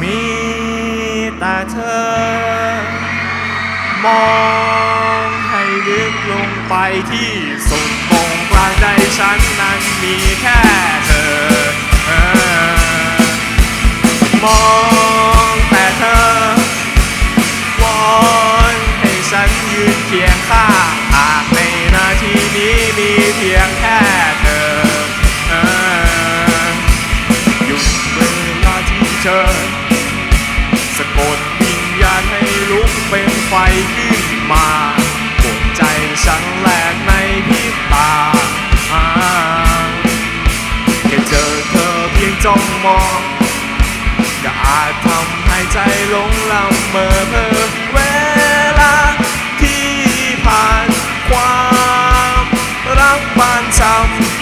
มีแต่เธอ มองให้ลึกลงไปที่สุดตรงกลางใจฉันนั้นมีแค่เธอเออมองแต่เธอ วอนให้ฉันยืนเคียงข้าง ไฟขึ้นมาปวดใจฉันแหลกในพิบตาอ่าแค่เจอเธอเพียงจ้องมอง ก็อาจทำให้ใจหลงลำเมอเพ้อเวลาที่ผ่านความรักบานช้ำ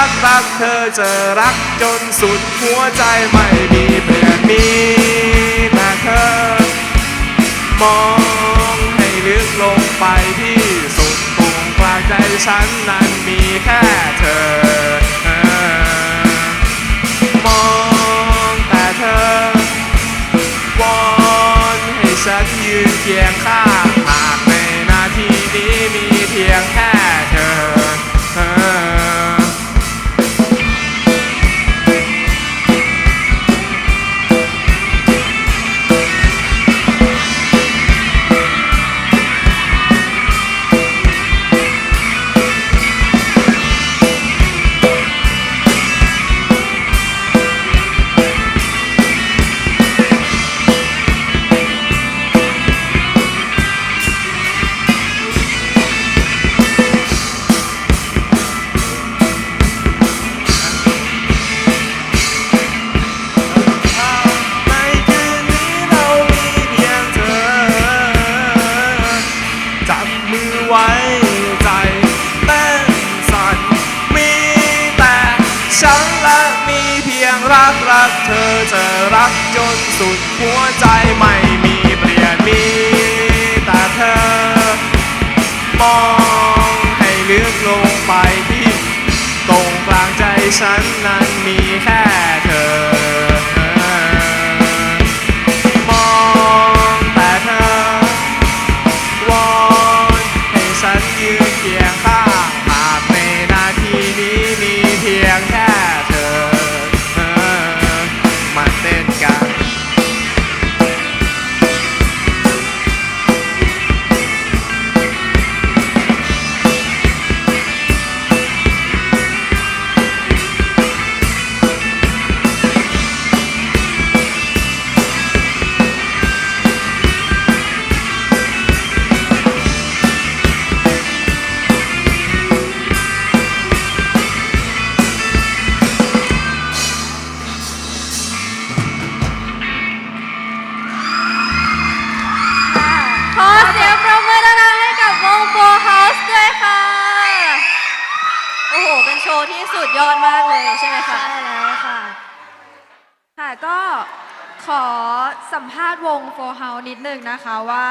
รักรักเธอจะรักจนสุดหัวใจไม่มีเปลี่ยนมีแต่เธอ มองให้ลึกลงไปที่สุดตรงกลางใจฉันนั้นมีแค่เธอ มองแต่เธอ วอนให้ฉันยืนเคียงข้าง ธอจะรักจนสุดหัวใจไม่มีเปลี่ยนมีแต่เธอ มองให้ลึกลงไปที่ตรงกลางใจฉันนั้นมีแค่เธอ สุดยอดมากเลยใช่ไหมคะ ใช่แล้วค่ะ ค่ะก็ขอสัมภาษณ์วงโฟเฮานิดนึงนะคะว่า